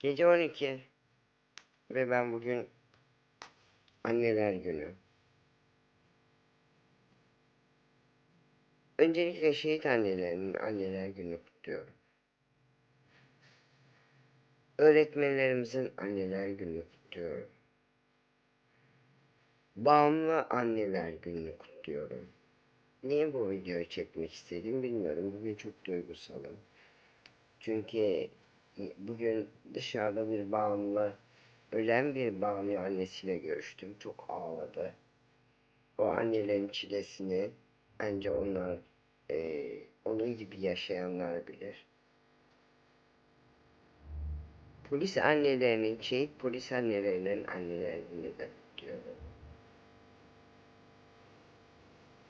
Gece 12 ve ben bugün anneler günü. Öncelikle şehit annelerinin anneler günü kutluyorum. Öğretmenlerimizin anneler günü kutluyorum. Bağımlı anneler gününü kutluyorum. Niye bu videoyu çekmek istedim bilmiyorum. Bugün çok duygusalım. Çünkü bugün dışarıda bir bağımlı, ölen bir bağımlı annesiyle görüştüm. Çok ağladı. O annelerin çilesini ancak onlar, eee, onun gibi yaşayanlar bilir. Polis annelerinin, şehit polis annelerinin annelerini de kutluyorum.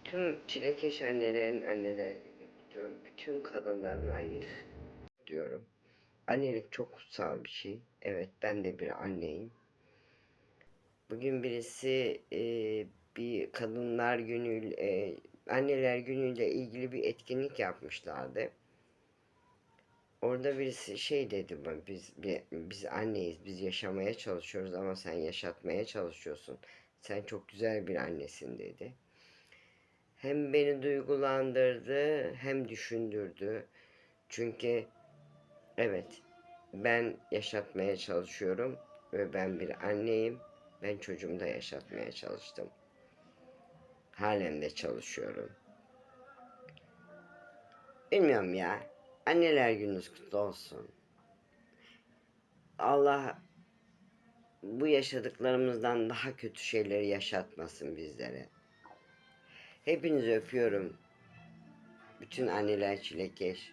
Tüm çilekeş annelerin annelerini kutluyorum. Bütün kadınların annesi diyorum. Annelik çok kutsal bir şey. Evet ben de bir anneyim. Bugün birisi e, bir kadınlar günü, e, anneler günüyle ilgili bir etkinlik yapmışlardı. Orada birisi şey dedi biz bi- biz anneyiz, biz yaşamaya çalışıyoruz ama sen yaşatmaya çalışıyorsun. Sen çok güzel bir annesin dedi. Hem beni duygulandırdı hem düşündürdü. Çünkü evet ben yaşatmaya çalışıyorum ve ben bir anneyim. Ben çocuğumu da yaşatmaya çalıştım. Halen de çalışıyorum. Bilmiyorum ya. Anneler gününüz kutlu olsun. Allah bu yaşadıklarımızdan daha kötü şeyleri yaşatmasın bizlere. Hepinizi öpüyorum. Bütün anneler çilekeş.